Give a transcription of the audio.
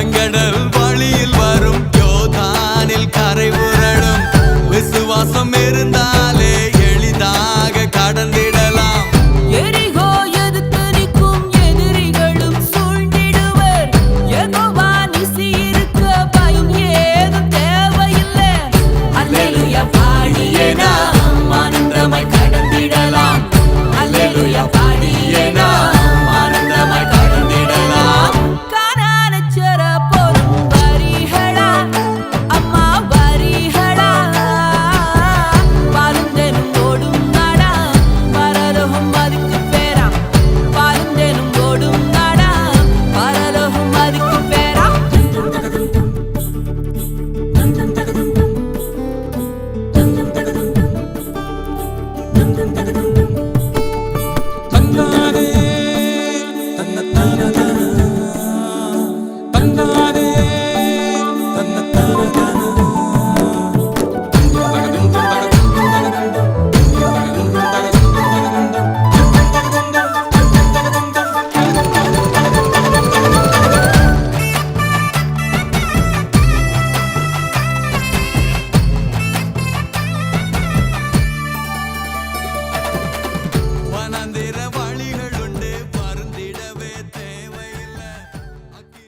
பெருங்கடல் வழியில் வரும். யோதானில் கரை உரடும் விசுவாசம் இருந்தால்